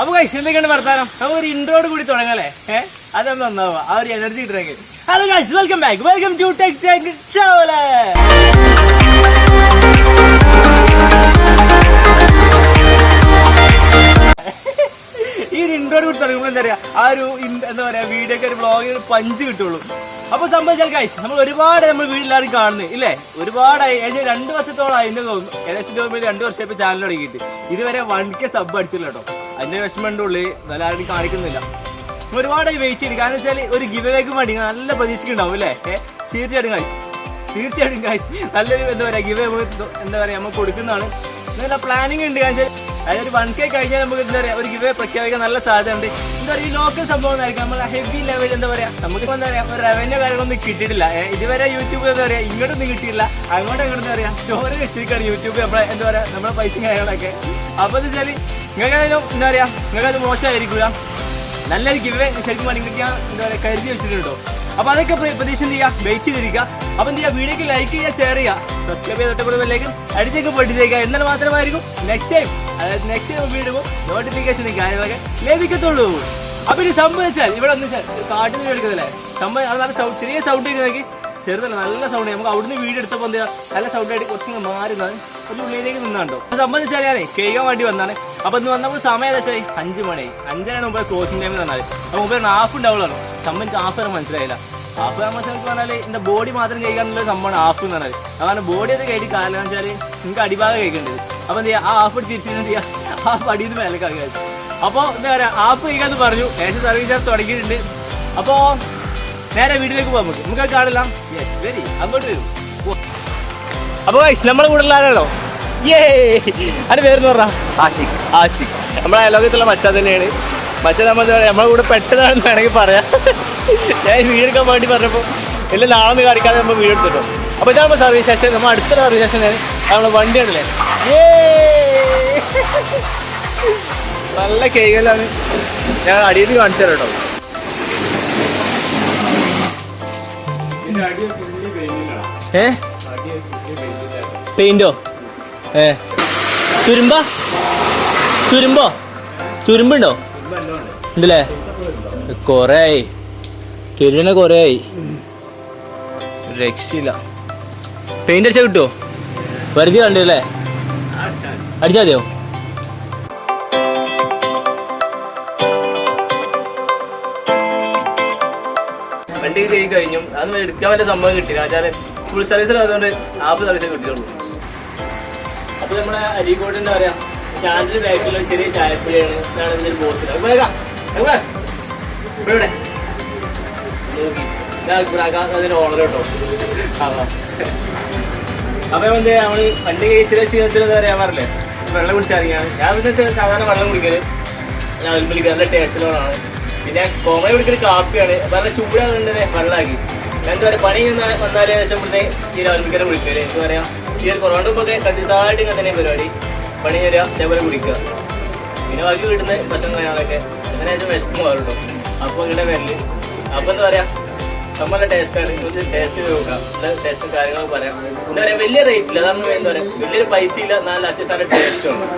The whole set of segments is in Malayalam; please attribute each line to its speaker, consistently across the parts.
Speaker 1: അപ്പൊ കഴിച്ച് എന്തൊക്കെയാണ് വർത്താനം? നമുക്ക് ഒരു ഇൻട്രോട് കൂടി തുടങ്ങല്ലേ ഏഹ് നന്നാവാ ആ ഒരു എനർജി കിട്ടണമെങ്കിൽ hello guys welcome back welcome to tech tech Sholay ഈ ഒരു ഇൻട്രോട് കൂടി തുടങ്ങുമ്പോൾ എന്താ പറയാ ആ ഒരു എന്താ പറയാ വീഡിയോ ഒക്കെ ഒരു ബ്ലോഗിൽ ഒരു പഞ്ച് കിട്ടുള്ളൂ. അപ്പൊ സംഭവിച്ചാൽ ഗൈസ് നമ്മൾ ഒരുപാട് നമ്മൾ വീട്ടിലാരും കാണുന്നത് ഇല്ലേ? ഒരുപാടായി ഏകദേശം രണ്ട് വർഷത്തോളം അതിന്റെ തോന്നുന്നു. ഏകദേശം രണ്ട് വർഷം ഇപ്പൊ ചാനൽ തുടങ്ങിയിട്ട്. ഇതുവരെ വൺ കെ സബ് അടിച്ചില്ല കേട്ടോ. അതിന്റെ വിഷമമുണ്ട് ഉള്ളി. നല്ല ആരും കാണിക്കുന്നില്ല. ഒരുപാട് വെയിറ്റ് ചെയ്തു കാരണം വെച്ചാൽ ഒരു ഗിവ് വേക്ക് വേണ്ടി നല്ല പ്രതീക്ഷിക്കുന്നുണ്ടാവും അല്ലേ? തീർച്ചയായിട്ടും കാശ് തീർച്ചയായിട്ടും കാശ് നല്ലൊരു എന്താ പറയുക ഗിവ് എന്താ പറയുക നമുക്ക് കൊടുക്കുന്നതാണ്. നല്ല പ്ലാനിങ് ഉണ്ട്. കാരണം അതായത് ഒരു വൺ കെ കഴിഞ്ഞാൽ നമുക്ക് എന്താ പറയുക ഒരു ഗിവ് പ്രഖ്യാപിക്കാൻ നല്ല സാധ്യത ഉണ്ട് എന്താ പറയുക ഈ ലോക്കൽ സംഭവം ആയിരിക്കും നമ്മൾ ഹെവി ലെവൽ എന്താ പറയുക നമുക്ക് എന്താ പറയാ ഒരു റവന്യൂ കാര്യങ്ങളൊന്നും കിട്ടിയിട്ടില്ല. ഇതുവരെ യൂട്യൂബ് എന്താ പറയുക ഇങ്ങോട്ടൊന്നും കിട്ടിയില്ല അങ്ങോട്ടും ഇങ്ങോട്ടും എന്താ പറയുക സ്റ്റോറി വെച്ചിരിക്കുകയാണ് യൂട്യൂബ് നമ്മളെ എന്താ പറയുക നമ്മളെ പൈസ കാര്യങ്ങളൊക്കെ. അപ്പൊ എന്ന് വെച്ചാൽ നിങ്ങൾക്ക് അതിനും എന്താ പറയാ നിങ്ങൾക്കത് മോശമായിരിക്കില്ല നല്ലൊരു ഗിവ് ശരിക്കും വേണമെങ്കിൽ ഞാൻ എന്താ പറയുക കരുതി വെച്ചിട്ടുണ്ടോ? അപ്പൊ അതൊക്കെ പ്ര- പ്രതീക്ഷ എന്ത് ചെയ്യുക? വെയിറ്റ് ചെയ്തിരിക്കുക. അപ്പൊ എന്ത് ചെയ്യുക? വീഡിയോക്ക് ലൈക്ക് ചെയ്യുക ഷെയർ ചെയ്യുക. സബ്സ്ക്രൈബ് ചെയ്ത് തൊട്ടപ്പുറത്തേക്ക് അടിച്ചേക്ക് പൊട്ടിച്ചേക്കുക. എന്നാൽ മാത്രമായിരിക്കും നെക്സ്റ്റ് ടൈം അതായത് നെക്സ്റ്റ് ടൈം വീടുമ്പോൾ നോട്ടിഫിക്കേഷൻ കാര്യങ്ങളൊക്കെ ലഭിക്കത്തുള്ളൂ. അപ്പൊ ഇത് സംഭവിച്ചാൽ ഇവിടെ ഒന്ന് കാട്ടിൽ നിന്ന് എടുക്കുന്നില്ലേ സംഭവം ചെറിയ സൗണ്ട് ചെയ്യുന്നതൊക്കെ ചെറുതല്ല നല്ല സൗണ്ട് നമുക്ക് അവിടുന്ന് വീഡിയോ എടുത്തപ്പോൾ എന്താ നല്ല സൗണ്ട് ആയിട്ട് കുറച്ച് മാറുന്നത് കുറച്ച് ഉള്ളിലേക്ക് നിന്നാണ്ടോ? സംബന്ധിച്ചാൽ ഞാനേ കേൾക്കാൻ വേണ്ടി വന്നാണ്. അപ്പൊ ഇന്ന് വന്നപ്പോൾ സമയം ഏകദേശമായി അഞ്ച് മണിയായി അഞ്ചരയാണ് മുമ്പ് ക്ലോസിംഗ് ടൈം തന്നാൽ അപ്പൊ മുമ്പ് ഹാഫ് ഉണ്ടാവുള്ളൂ സംബന്ധിച്ച് ഹാഫ് വരെ മനസ്സിലായില്ല. ഹാഫ് നമുക്ക് പറഞ്ഞാൽ എന്റെ ബോഡി മാത്രം കഴിക്കാനുള്ള സംഭവമാണ് ഹാഫ് എന്ന് പറഞ്ഞാൽ കാരണം ബോഡി അത് കഴിഞ്ഞ് എന്ന് വെച്ചാൽ നിങ്ങൾക്ക് അടിഭാഗം കഴിക്കേണ്ടത് അപ്പൊ എന്താ ആ ഹാഫ് തിരിച്ചു എന്ത് ഹാഫ് ആ പടിയിൽ നിന്ന് മേലെ കഴിക്കുക അപ്പോൾ എന്താ പറയാ? ഹാഫ് കഴിക്കാന്ന് പറഞ്ഞു. ഏകദേശം സർവീസ് തുടങ്ങിയിട്ടുണ്ട്. അപ്പോ നേരെ വീട്ടിലേക്ക് പോകാം നമുക്ക്. നമുക്ക് കാണില്ല യെസ് വെരി അങ്ങോട്ട് വരും. അപ്പൊ വൈസ് നമ്മളെ കൂടെ ആരാണോ? ഏ അതിന്റെ പേരെന്ന് പറഞ്ഞ ആഷിഖ്. ആഷിഖ്. നമ്മളെ അയലോകത്തുള്ള മച്ചാൻ തന്നെയാണ്. മച്ചാൻ നമ്മൾ നമ്മളെ കൂടെ പെട്ടതാണെന്ന് വേണമെങ്കിൽ പറയാം. ഞാൻ ഈ വീട് എടുക്കാൻ വേണ്ടി പറഞ്ഞപ്പോൾ എല്ലാം നാളൊന്നും കാണിക്കാതെ നമ്മൾ വീട് എടുത്തിട്ടോ. അപ്പോൾ ഇതാണ് നമ്മുടെ സർവീസ് സ്റ്റേഷൻ നമ്മൾ അടുത്ത സർവീസ് സ്റ്റേഷൻ നമ്മളെ വണ്ടി ഉണ്ടല്ലേ? ഏ നല്ല കേകലാണ് ഞാൻ അടിയിൽ കാണിച്ചു തരാം കേട്ടോ. ഏ? പെയിന്റോ? ഏ. തുരുമ്പ? തുരുമ്പോ? തുരുമ്പുണ്ടോ? ഉണ്ടല്ലേ? കൊറേ ആയി തുരുവിനെ കൊറേ ആയി രക്ഷയില്ല. പെയിന്റ് അടിച്ചാൽ കിട്ടുമോ വെറുതെ കണ്ടല്ലേ അടിച്ചാൽ മതിയോ? അത് എടുക്കാൻ വല്ല സംഭവം കിട്ടില്ല. വെച്ചാൽ ഫുൾ സർവീസ് അതുകൊണ്ട് ഹാഫ് സർവീസ് കിട്ടിയുള്ളൂ. അപ്പൊ നമ്മുടെ അരീക്കോട് എന്താ പറയാ സ്റ്റാൻഡിന് ബാക്കിലുള്ള ചെറിയ ചായപ്പുഴയാണ് ബോസ് ഇവിടെ അപ്പൊ എന്ത് പണ്ട് കഴിച്ചിട്ട് ക്ഷീണത്തിൽ എന്താ പറയാ പറഞ്ഞേ വെള്ളം കുടിച്ചിറങ്ങിയാണ് ഞാൻ പിന്നെ സാധാരണ വെള്ളം കുടിക്കൽ. ഞാൻ ഉൽപ്പലിക്ക് നല്ല ടേസ്റ്റിലാണ് പിന്നെ കോമഡി കുടിക്കൽ കാപ്പിയാണ്. നല്ല ചൂടാകുന്നുണ്ട് വെള്ളമാക്കി എന്താ പറയുക പണി വന്നാലേ ഏകദേശം ഇവിടുത്തെ ഈ രാവിലെ അല്ലേ? എന്താ പറയാ ഈ ഒരു കൊറോണ ഒക്കെ കണ്ടിസായിട്ട് ഇങ്ങനെ തന്നെ പരിപാടി. പണി തരിക അതേപോലെ കുടിക്കുക പിന്നെ ബാക്കി വീട്ടിൽ ഭക്ഷണം കാര്യങ്ങളൊക്കെ അങ്ങനെ ശേഷം വിശപ്പ് മാറുള്ളൂ അപ്പോൾ ഇങ്ങനെ വരൽ. അപ്പൊ എന്താ പറയാ നമ്മളെ ടേസ്റ്റാണ് കുറച്ച് ടേസ്റ്റ് നോക്കാം. ടേസ്റ്റും കാര്യങ്ങളൊക്കെ പറയാം. എന്താ പറയാ വലിയ റേറ്റ് ഇല്ല. അതാണ് എന്താ പറയാ വലിയൊരു പൈസ ഇല്ല. നല്ല അത്യാവശ്യം ടേസ്റ്റ് ഉണ്ട്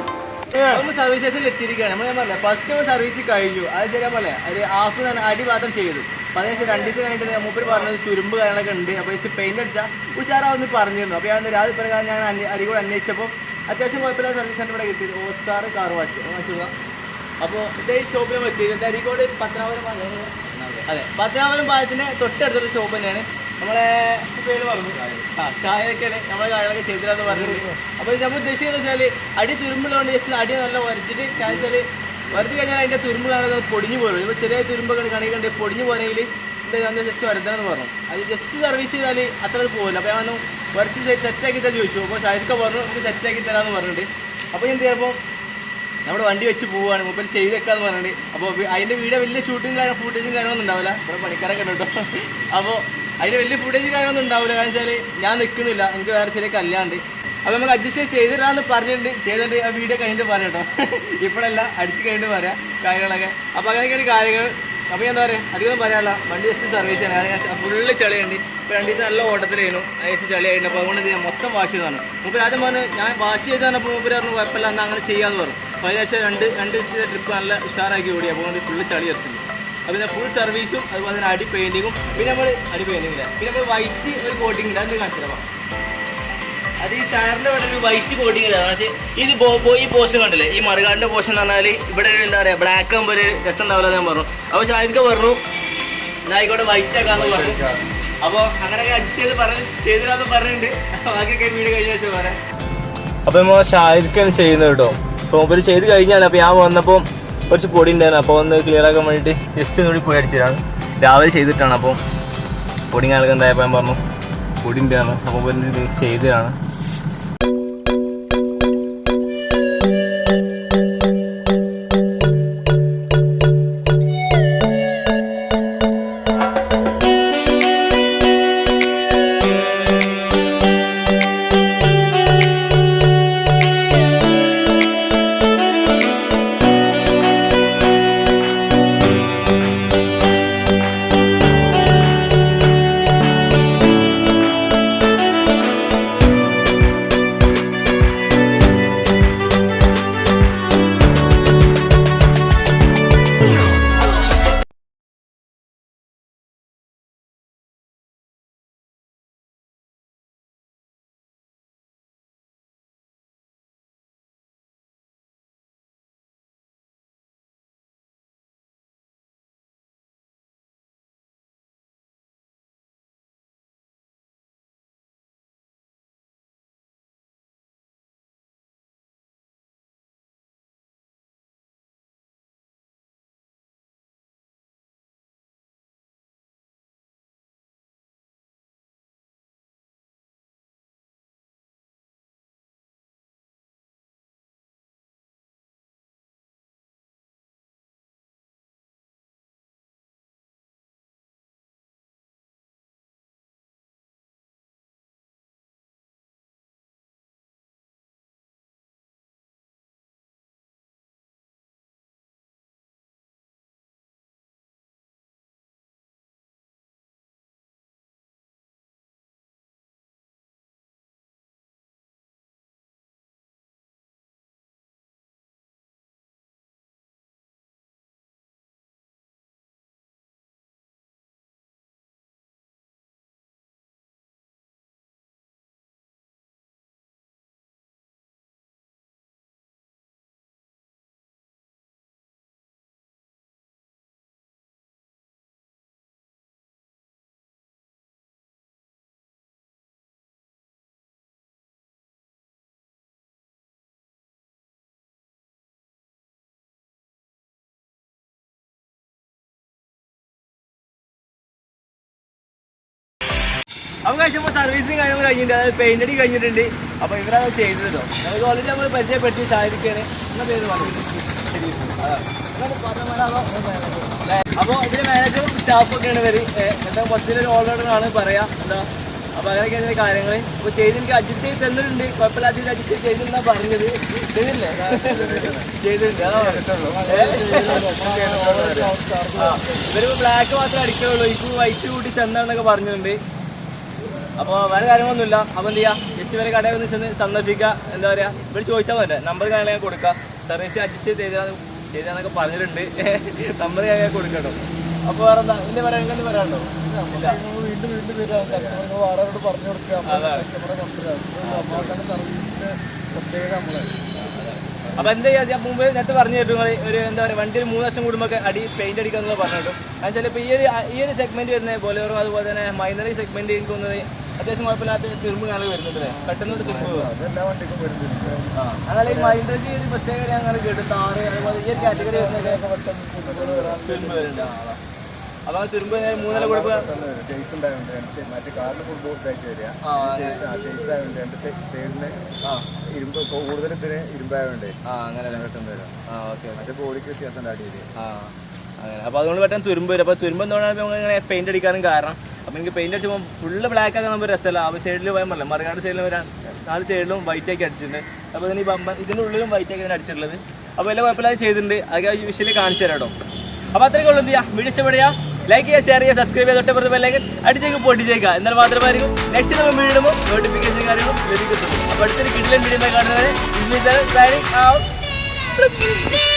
Speaker 1: സർവീസ് സ്റ്റേഷനിൽ എത്തിയിരിക്കുകയാണ്. നമ്മൾ ഞാൻ പറഞ്ഞ ഫസ്റ്റ് സർവീസ് കഴിഞ്ഞു. അത് ശരിയാ പോലെ അത് ഹാഫ് അടി മാത്രം ചെയ്തു. അപ്പൊ അതിനുശേഷം രണ്ട് ദിവസം കഴിഞ്ഞിട്ട് മൂപ്പര് പറഞ്ഞത് തുരുമ്പ് കാര്യങ്ങളൊക്കെ ഉണ്ട്. അപ്പോൾ പക്ഷേ പെയിന്റ് അടിച്ചാൽ ഉഷാറാവെന്ന് പറഞ്ഞിരുന്നു. അപ്പോൾ ഞാൻ രാവിലെ പ്രകാരം ഞാൻ അരികൂടെ അന്വേഷിച്ചപ്പോൾ അത്യാവശ്യം കുഴപ്പമില്ലാത്ത സർവീസ് സെന്റർ ഇവിടെ കിട്ടിയത്. ഓസ്കാർ കാർ വാഷ് മനസ്സിലുള്ള അപ്പോൾ ഇതേ ഷോപ്പിൽ എത്തിയത് അരിക്കോട് പത്തനാപുരം. അതെ. പത്തനാപുരം പാലത്തിന്റെ തൊട്ടടുത്തൊരു ഷോപ്പ് തന്നെയാണ്. നമ്മളെ പേര് പറഞ്ഞു ആ ഷായൊക്കെയാണ് നമ്മളെ കാര്യങ്ങളൊക്കെ ചെയ്തില്ലാന്ന് പറഞ്ഞിട്ടുണ്ട്. അപ്പോൾ നമ്മൾ ഉദ്ദേശിക്കുന്നത് വെച്ചാൽ അടി തുരുമ്പുള്ളതുകൊണ്ട് ജസ്റ്റ് അടി നല്ല വരച്ചിട്ട് കാണിച്ചാൽ വരച്ച് കഴിഞ്ഞാൽ അതിന്റെ തുരുമ്പ് കാണുന്നത് പൊടിഞ്ഞു പോരും ഇപ്പോൾ ചെറിയ തുരുമ്പ് കണക്ക് കണ്ട് പൊടിഞ്ഞു പോകണമെങ്കിൽ എന്താ ജസ്റ്റ് വരുത്തണമെന്ന് പറഞ്ഞു. അത് ജസ്റ്റ് സർവീസ് ചെയ്താൽ അത്ര അത് പോകില്ല. അപ്പോൾ ഞാൻ വരച്ച് സെറ്റാക്കി തരാൻ ചോദിച്ചു. അപ്പോൾ ഷാരിക്ക പറഞ്ഞു നമുക്ക് സെറ്റാക്കി തരാമെന്ന് പറഞ്ഞിട്ട്. അപ്പോൾ എന്ത് ചെയ്യുമ്പോൾ നമ്മുടെ വണ്ടി വെച്ച് പോവുകയാണ്. മുമ്പിൽ ചെയ്തേക്കാന്ന് പറഞ്ഞിട്ട്. അപ്പോൾ അതിന്റെ വീഡിയോ വലിയ ഷൂട്ടിങ് കാര്യം ഫുട്ടേജും കാര്യമൊന്നും ഉണ്ടാവില്ല. ഇവിടെ പണിക്കാരൊക്കെ ഉണ്ട് കേട്ടോ. അപ്പോൾ അതിന് വലിയ ഫുട്ടേജ് കാര്യമൊന്നും ഉണ്ടാവില്ല. കാരണം വെച്ചാൽ ഞാൻ നിൽക്കുന്നില്ല എനിക്ക് വേറെ ചെറിയ കല്യാണ്ട് അപ്പോൾ നമുക്ക് അഡ്ജസ്റ്റ് ചെയ്തിടാന്ന് പറഞ്ഞിട്ടുണ്ട്. ചെയ്തിട്ട് ആ വീഡിയോ കഴിഞ്ഞിട്ട് പറയാം കേട്ടോ. ഇപ്പോഴല്ല അടിച്ച് കഴിഞ്ഞിട്ട് പറയാം കാര്യങ്ങളൊക്കെ. അപ്പോൾ അങ്ങനെയൊക്കെയാണ് കാര്യങ്ങൾ. അപ്പോൾ എന്താ പറയുക അധികം പറയാനുള്ള വണ്ടി ജസ്റ്റ് സർവീസ് ചെയ്യണം. കാരണം ഫുള്ള് ചെളിയുണ്ട് ഇപ്പോൾ രണ്ട് ദിവസം നല്ല ഓട്ടത്തിലായിരുന്നു. ഏകദേശം ചെളിയായിരുന്നു അപ്പോൾ അതുകൊണ്ട് ഞാൻ മൊത്തം വാഷ് ചെയ്തതാണ്. മുമ്പ് ആദ്യം പറഞ്ഞു ഞാൻ വാഷ് ചെയ്ത് പറഞ്ഞപ്പോൾ മുമ്പ് പറഞ്ഞു കുഴപ്പമില്ല എന്നാൽ അങ്ങനെ ചെയ്യാമെന്ന് പറഞ്ഞു. അപ്പോൾ അതിനുശേഷം രണ്ട് രണ്ട് ട്രിപ്പ് നല്ല ഉഷാറാക്കി ഓടി. അപ്പോൾ അതുകൊണ്ട് ഫുള്ള് ചളി അടിച്ചിട്ടുണ്ട് അപ്പോൾ പിന്നെ ഫുൾ സർവീസും അതുപോലെ തന്നെ അടി പെയിന്റിങ്ങും പിന്നെ നമ്മൾ അടി പെയിന്റിംഗ് ഇല്ല. പിന്നെ നമ്മൾ വൈറ്റ് ഒരു കോട്ടിംഗ് ഇല്ല അത് കാണിച്ചില്ല. അത് ഈ ടയറിന്റെ ഇവിടെ ഒരു വൈറ്റ് കോട്ടിങ് ഇത് ഈ പോർഷൻ കണ്ടില്ലേ? ഈ മറുകാടിന്റെ പോഷൻ എന്ന് പറഞ്ഞാൽ ഇവിടെ എന്താ പറയാ ബ്ലാക്ക് ആകുമ്പോൾ ഒരു രസം ഉണ്ടാവില്ല ഞാൻ പറഞ്ഞു. അപ്പോൾ ഷാഹിദ്ക്ക് പറഞ്ഞു ഞാൻ ആയിക്കോട്ടെ വൈറ്റ് ആക്കാന്ന് പറഞ്ഞു. അപ്പോൾ അങ്ങനെയൊക്കെ അഡ്ജസ്റ്റ് ചെയ്ത് പറഞ്ഞ് ചെയ്തില്ലാന്ന് പറഞ്ഞിട്ടുണ്ട്. ബാക്കിയൊക്കെ വീട് കഴിഞ്ഞ വെച്ചാൽ പറയാം. അപ്പോൾ നമ്മൾ ഷാഹിദ്ക്കാണ് ചെയ്യുന്നത് കേട്ടോ. അപ്പോൾ ഒരു ചെയ്ത് കഴിഞ്ഞാണ്. അപ്പോൾ ഞാൻ വന്നപ്പോൾ കുറച്ച് പൊടി ഉണ്ടായിരുന്നു. അപ്പോൾ ഒന്ന് ക്ലിയർ ആക്കാൻ വേണ്ടിയിട്ട് ജസ്റ്റ് ഒന്നുകൂടി പോയി അടിച്ചതാണ് രാവിലെ ചെയ്തിട്ടാണ്. അപ്പോൾ പൊടി എന്തായപ്പോൾ ഞാൻ പറഞ്ഞു. പൊടി ഉണ്ടായിരുന്നു. അപ്പോൾ ഇത് ചെയ്തതാണ്. അപ്പോൾ കഴിച്ചപ്പോൾ സർവീസും കാര്യങ്ങളും കഴിഞ്ഞിട്ടുണ്ട് അതായത് പെയിന്റ് അടി കഴിഞ്ഞിട്ടുണ്ട്. അപ്പോൾ ഇവരത് ചെയ്തതോ നമുക്ക് ഓൾറെഡി നമ്മൾ പരിചയപ്പെട്ട് ഷാരിക്കാണ് എന്നാ പേര് അപ്പോൾ ഇതിന്റെ മാനേജറും സ്റ്റാഫും ഒക്കെയാണ് ഇവർ. ഏഹ്, എന്താ മൊത്തത്തിലൊരു ആണ് പറയാ. എന്താ? അപ്പോൾ അങ്ങനെയൊക്കെയാണ് കാര്യങ്ങൾ അപ്പോൾ ചെയ്ത് എനിക്ക് അഡ്ജസ്റ്റ് ചെയ്ത് തന്നിട്ടുണ്ട്. കുഴപ്പമില്ലാത്ത ഇത് അഡ്ജസ്റ്റ് ചെയ്തെന്നാ പറഞ്ഞത്. ചെയ്തില്ലേ? ചെയ്തിട്ടുണ്ട്. ഇവർ ബ്ലാക്ക് മാത്രമേ അടിക്കുള്ളൂ. എനിക്ക് വൈറ്റ് കൂട്ടി ചെന്നാന്നൊക്കെ പറഞ്ഞിട്ടുണ്ട്. അപ്പോൾ വേറെ കാര്യങ്ങളൊന്നുമില്ല. അപ്പോൾ എന്ത് ചെയ്യാം? ജസ്റ്റ് വരെ കടയിൽ ഒന്ന് ചെന്ന് സന്ദർശിക്കുക. എന്താ പറയുക ഇവിടെ ചോദിച്ചാൽ മതി നമ്പർ കാര്യങ്ങൾ കൊടുക്കുക. സർവീസ് അഡ്ജസ്റ്റ് ചെയ്താൽ ചെയ്താന്നൊക്കെ പറഞ്ഞിട്ടുണ്ട്. നമ്പർ കാര്യങ്ങൾ കൊടുക്കട്ടോ. അപ്പോൾ വേറെ എന്താ ഇതിന്റെ പറയാൻ എന്തെങ്കിലും പറയാനുണ്ടോ?
Speaker 2: വീണ്ടും വീണ്ടും വരാം കസ്റ്റമർക്ക് വാടകയോട് പറഞ്ഞു പ്രത്യേകത നമ്മൾ
Speaker 1: അപ്പോൾ എന്താ ചെയ്യാ? മുമ്പ് നേരത്തെ പറഞ്ഞു കേട്ടു നിങ്ങൾ ഒരു എന്താ പറയുക വണ്ടിയിൽ മൂന്ന് വർഷം കൂടുമ്പോൾ അടി പെയിന്റ് അടിക്കാന്നുള്ള പറഞ്ഞു കേട്ടു എന്നുവെച്ചാൽ ഇപ്പൊ ഈ ഒരു ഈ ഒരു സെഗ്മെന്റ് വരുന്നത് ബോലേറോ അതുപോലെ തന്നെ മൈനറി സെഗ്മെന്റ് എനിക്ക് തോന്നുന്നത് അത്യാവശ്യം കുഴപ്പമില്ലാത്ത തിരുമ്പ് കാണാൻ വരുന്നുണ്ട് അല്ലേ? പെട്ടെന്ന് തിരുമ്പ്
Speaker 2: അതെല്ലാ വണ്ടിക്കും വരുന്നുണ്ട്.
Speaker 1: അതല്ല ഈ മൈനറിക്ക് ഒരു പ്രത്യേകത ഞങ്ങൾ കേട്ടു താറ് അതുപോലെ ഈ ഒരു കാറ്റഗറി തിരുമ്പ് വരുന്നുണ്ട് അതാ. അപ്പോൾ തിരുമ്പ് മൂന്നര
Speaker 2: കൊടുപ്പ് ജെയ്സ് ഉണ്ടായതുകൊണ്ട് മറ്റേ കാറിന് വരിക. ജെയ്സ് ആ ജെയ്സ് ആയതുകൊണ്ട് രണ്ട് സൈഡിന്
Speaker 1: ആ.
Speaker 2: ഇരുമ്പ് കൂടുതൽ ഇതിന് ഇരുമ്പായതുകൊണ്ട്
Speaker 1: ആ അങ്ങനെ അല്ലേ?
Speaker 2: പെട്ടെന്ന് വരാം.
Speaker 1: ആ ഓക്കെ
Speaker 2: മറ്റേ ബോഡിക്ക് വ്യത്യാസം ഉണ്ടാക്കി
Speaker 1: ആ അങ്ങനെ. അപ്പോൾ അതുകൊണ്ട് പെട്ടെന്ന് തുരുമ്പ് വരും. അപ്പൊ തുരുമ്പ് എന്തുകൊണ്ടാണ് ഇങ്ങനെ പെയിന്റ് അടിക്കാനും കാരണം അപ്പോൾ എനിക്ക് പെയിന്റ് അടിച്ചപ്പോൾ ഫുള്ള് ബ്ലാക്ക് ആക്കാൻ നമുക്ക് രസമല്ല. ആ സൈഡിൽ പോയാൽ പറഞ്ഞില്ല മറുകാട് സൈഡിൽ വരാൻ നാല് സൈഡിലും വൈറ്റ് ആക്കി അടിച്ചിട്ടുണ്ട്. അപ്പോൾ ഇതിന് ബമ്പ ഇതിന്റെ ഉള്ളിലും വൈറ്റ് ആക്കി അടിച്ചിട്ടുള്ളത്. അപ്പോൾ എല്ലാം കുഴപ്പമില്ലാതെ ചെയ്തിട്ടുണ്ട്. അതൊക്കെ വിഷയത്തിൽ കാണിച്ചു തരാം കേട്ടോ. അപ്പോൾ അത്രയ്ക്ക് എന്ത് ചെയ്യുക വീഡിയോ ഇഷ്ടപ്പെടുക. ലൈക്ക് ചെയ്യുക ഷെയർ ചെയ്യുക സബ്സ്ക്രൈബ് ചെയ്യുക. തൊട്ടപ്പുറത്ത് ബെല്ലൈക്കൻ അടിച്ചേക്ക് പൊട്ടിച്ചേക്കുക എന്നാൽ മാത്രമായിരിക്കും നെക്സ്റ്റ് നമ്മൾ വീടുമ്പോൾ നോട്ടിഫിക്കേഷൻ കാര്യങ്ങളും ലഭിക്കുന്നു അപ്പോൾ അടുത്തൊരു കിഡിലും വീഡിയോ കാണുന്നത് ഔട്ട്.